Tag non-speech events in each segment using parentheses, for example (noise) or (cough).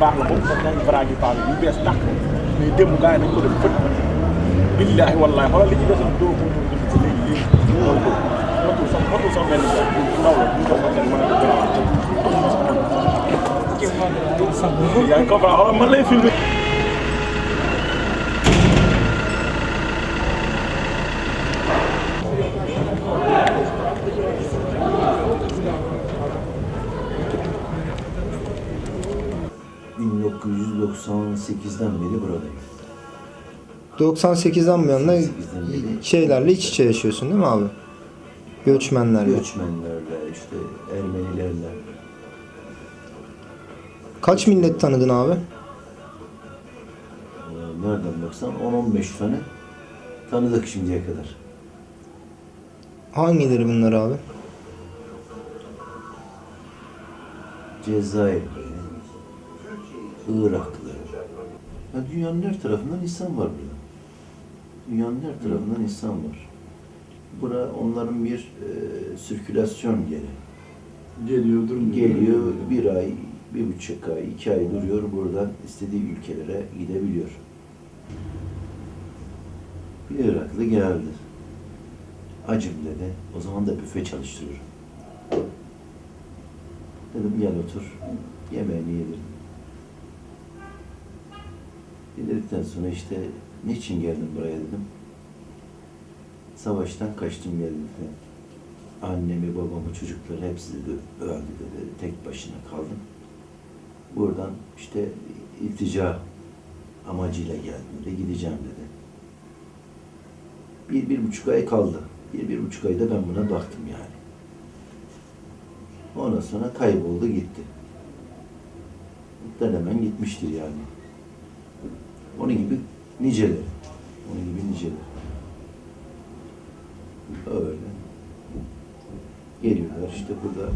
baax na moom que ay vraag yi baax na yu bees tàq mais démb gars yi dañ ko def fët billaahi wallaahi xoolal li ci des a doo ko ko léegi léegi. Loolu ko. Motul sax motul sax benn ndaw la ñu ko sax mën a ko yaa ngi comprendre xoolal man lay filmé 1998'den beri buradayım. 98'den bu yana 98'den beri şeylerle iç içe yaşıyorsun değil mi abi? Göçmenlerle. göçmenlerle, işte Ermenilerle. Kaç millet tanıdın abi? e, Nereden baksan 10-15 tane tanıdık şimdiye kadar. Hangileri bunlar abi? Cezayirli, Iraklı. Ya dünyanın her tarafından insan var burada. Dünyanın her tarafından insan var. Bura onların bir e, sirkülasyon yeri. Geliyor durmuyor. Geliyor bir ay, bir buçuk ay, iki ay duruyor buradan istediği ülkelere gidebiliyor. Bir Iraklı geldi. Acım dedi. O zaman da büfe çalıştırıyorum. Dedim gel otur. Yemeğini yedim. Yedikten sonra işte niçin geldin buraya dedim. Savaştan kaçtım geldim dedi. Annemi, babamı, çocukları hepsi dedi, öldü dedi. Tek başına kaldım. Buradan işte iltica amacıyla geldim dedi. Gideceğim dedi. Bir, bir buçuk ay kaldı. Bir, bir buçuk ayda ben buna baktım yani. Ondan sonra kayboldu gitti. Muhtemelen gitmiştir yani. Onun gibi niceleri. Onun gibi niceleri. Öyle. Geliyorlar işte burada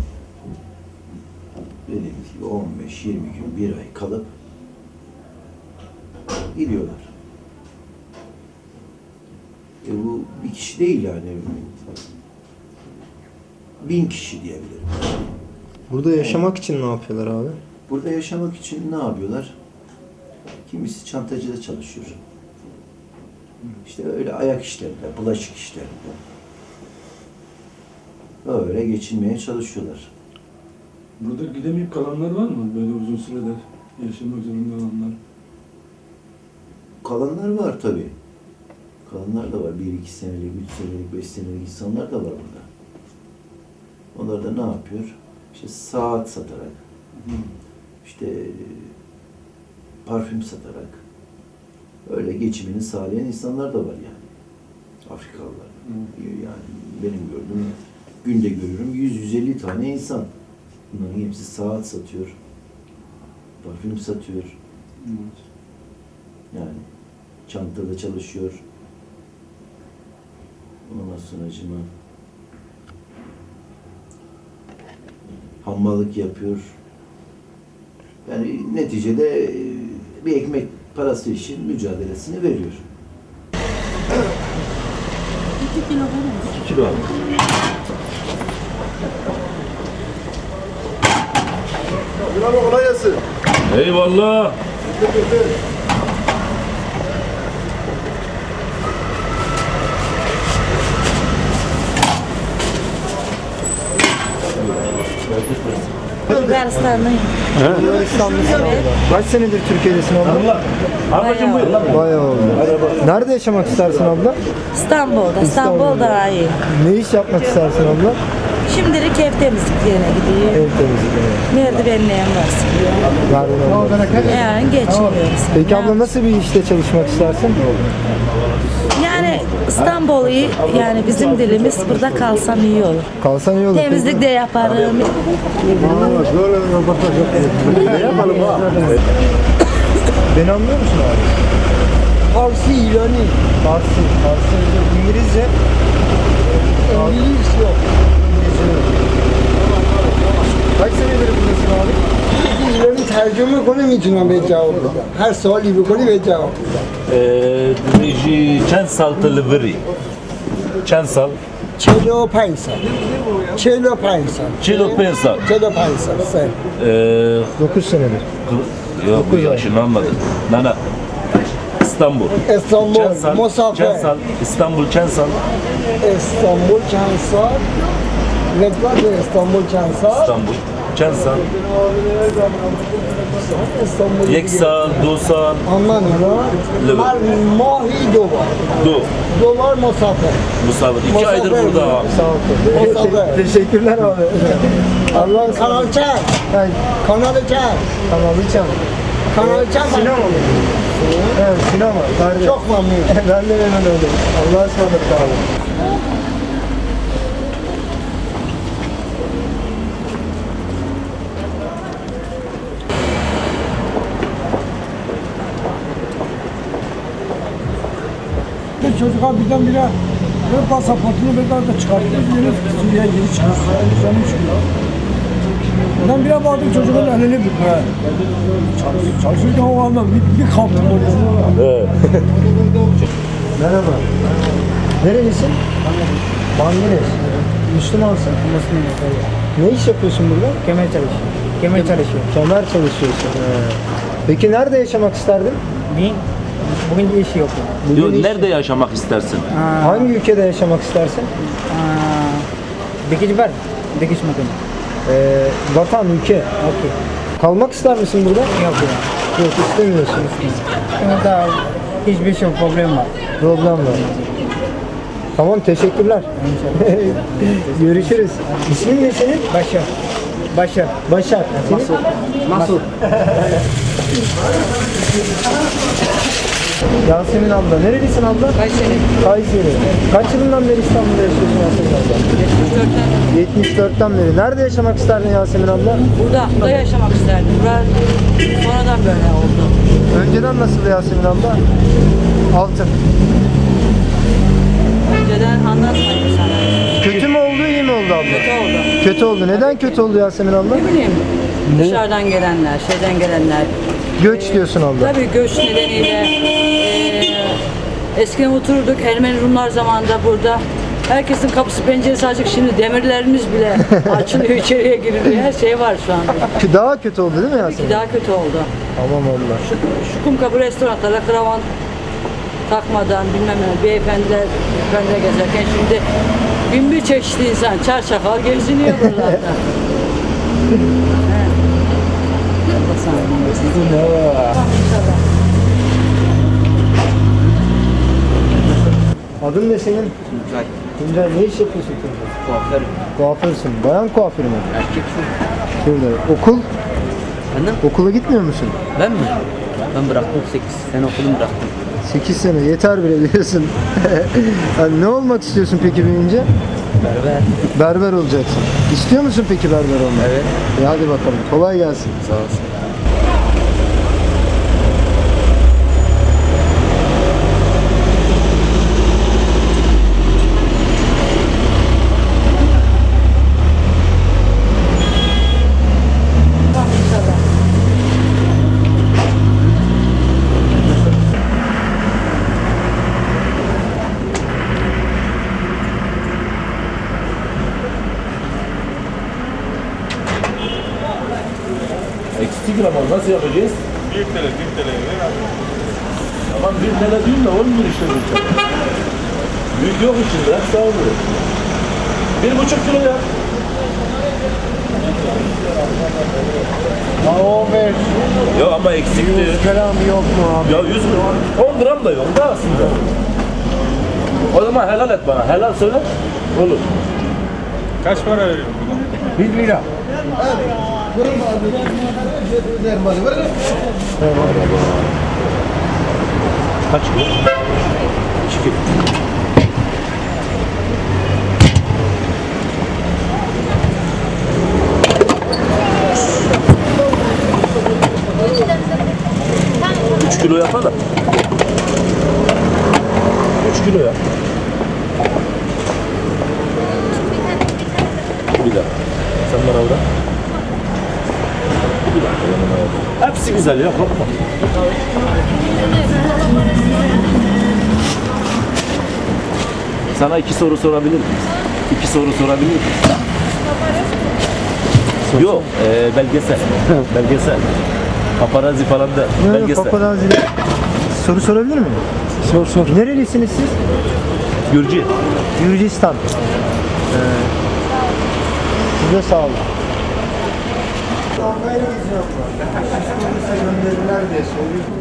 dediğimiz gibi 15-20 gün, bir ay kalıp gidiyorlar. E bu bir kişi değil yani. Bin kişi diyebilirim. Burada yaşamak için ne yapıyorlar abi? Burada yaşamak için ne yapıyorlar? Kimisi çantacıda çalışıyor. İşte öyle ayak işlerinde, bulaşık işlerinde. Öyle geçinmeye çalışıyorlar. Burada gidemeyip kalanlar var mı? Böyle uzun süreler yaşamak zorunda olanlar. Kalanlar var tabii. Kalanlar da var. Bir iki senelik, üç senelik, beş senelik insanlar da var burada. Onlar da ne yapıyor? İşte saat satarak, işte parfüm satarak öyle geçimini sağlayan insanlar da var yani. Afrikalılar. Yani benim gördüğüm günde görüyorum 100-150 tane insan. Bunların hepsi saat satıyor, parfüm satıyor. Yani çantada çalışıyor. Ondan sonra cima hammalık yapıyor. Yani neticede bir ekmek parası için mücadelesini veriyor. 2 kilo verir Kilo alıyor. Bravo kolay gelsin. Eyvallah. Bulgaristanlıyım. Bulgaristanlısın Evet. abla. Kaç senedir Türkiye'desin abla? Bayağı oldu. Bayağı oldu. Nerede yaşamak istersin abla? İstanbul'da. İstanbul daha iyi. Ne iş yapmak istersin abla? Şimdilik ev temizliklerine gidiyor. Ev temizliği. Merdivenleyen var sıkıyor. Gardiyan. Yani geçiniyoruz. Peki abla nasıl bir işte çalışmak istersin? Yani İstanbul iyi. Yani bizim dilimiz burada kalsam iyi olur. Kalsan iyi olur. Temizlik de yaparım. Beni anlıyor musun abi? Farsi İrani. Farsi. Farsi. İngilizce. İngiliz yok. Kaç senedir buradasın abi? İrani tercüme کنه میتونم به جواب بدم هر سوالی بکنی به جواب بدم Ee, Dimeji çend sal tılıvırı. Çend sal? Çelo Paysa. Çelo Paysa. Çelo Paysa. Çelo Paysa. Sen. Ee, 9 senedir. kı- yok bu yaşını almadı. Nana. İstanbul. İstanbul, Çensal, Musafer. Çensal, İstanbul Çensal, İstanbul Çansal. Reklam İstanbul Çansal. İstanbul Çensal, İstanbul. Yeksal, Dosan, Anlamıyorum. Evet. Mal Mahi Dovar. Do, Dovar Musafer. Mustafa. İki aydır burada abi. Musafer. Teşekkürler abi. Allah Kanal. Ben Kanalı Çan. kanalı çal. Kanalı Çan. Sinema mı? Evet sinema. Çok memnunum. (laughs) ben de memnun oldum. Allah'a ısmarladık abi. Çocuklar birdenbire ve pasaportunu birden de çıkarttı. Yeni Suriye'ye geri çıkmış. Canım çıkıyor. Birdenbire vardı çocuğun elini bükme. Çalış, çalışırken o anda bir, bir kalktım. Evet. (laughs) Merhaba. Nerelisin? Bangladeş. Müslümansın. Müslüman. Ne iş yapıyorsun burada? Kemer çalışıyor. Kemer çalışıyor. Kemer çalışıyorsun. He. Peki nerede yaşamak isterdin? Ne? Bugün iş yok. Bugün Yo, iş- nerede yaşamak istersin? Aa, Hangi ülkede yaşamak istersin? aa, dikiş var. Dikiş makine. Ee, vatan, ülke. Okey. Kalmak ister misin burada? Yok ya. Yok istemiyorsun. Burada hiçbir şey problem var. Problem var. Tamam teşekkürler. (laughs) Görüşürüz. İsmin ne senin? Başar. Başar. Başar. Senin? Masud. Yasemin abla. Nerelisin abla? Kayseri. Kayseri. Kaç yılından beri İstanbul'da yaşıyorsun Yasemin abla? 74'ten beri. Nerede yaşamak isterdin Yasemin abla? Burada, burada yaşamak isterdim. Burada sonradan böyle oldu. Önceden nasıldı Yasemin abla? Altın. Önceden anlatmayayım sana. Oldu, abla? Kötü oldu. Kötü oldu. Neden kötü oldu Yasemin abla? Ne bileyim dışarıdan gelenler, şeyden gelenler. Göç diyorsun abla. Tabii göç nedeniyle eee eskiden otururduk Ermeni Rumlar zamanında burada. Herkesin kapısı penceresi açık şimdi demirlerimiz bile (laughs) açılıyor içeriye giriliyor. Her şey var şu anda. Daha kötü oldu değil mi Yasemin? Daha kötü oldu. Tamam abla. Şu, şu Kumkapı restoranlarda kravan takmadan bilmem ne beyefendiler, beyefendiler gezerken şimdi bin bir çeşitli insan çarşafal geziniyor buralarda. (laughs) Adın ne senin? Tuncay. Tuncay ne iş yapıyorsun Tuncay? Kuaför. Kuaförsün. Bayan kuaförü mü? Erkek Şurada. Okul? Efendim? Okula gitmiyor musun? Ben mi? Ben bıraktım 8 sene okulumu bıraktım. 8 sene yeter bile diyorsun. Yani (laughs) ne olmak istiyorsun peki büyüyünce? Berber. Berber olacaksın. İstiyor musun peki berber olmak? Evet. E hadi bakalım. Kolay gelsin. Sağ olsun. Eksik gram nasıl yapacağız? 1 TL, 1 TL. Tamam 1 TL değil de 10 bir işte bir tane. Büyük yok içinde, sağ olun. Bir buçuk kilo yap. Ha 15 Yok ama eksikti. gram yok mu abi? Ya 100 gram, 10 gram da yok da aslında. O zaman helal et bana, helal söyle. Olur. Kaç para veriyorsun? 1 lira. Kaç kilo? 2 kilo. Üç kilo yapar da. Üç kilo ya. Bir dakika. Sen bana bırak. Bir dakika yanıma yap. Hepsi güzel ya korkma. Sana iki soru sorabilir miyiz? İki soru sorabilir miyiz? Yok, e, belgesel. (laughs) belgesel. Paparazzi falan da. Yok belgesel. paparazzi. Soru sorabilir miyim? Sor sor. Nerelisiniz siz? Gürcü. Gürcistan. Ee, size sağ olun. Gönderirler diye söylüyorum.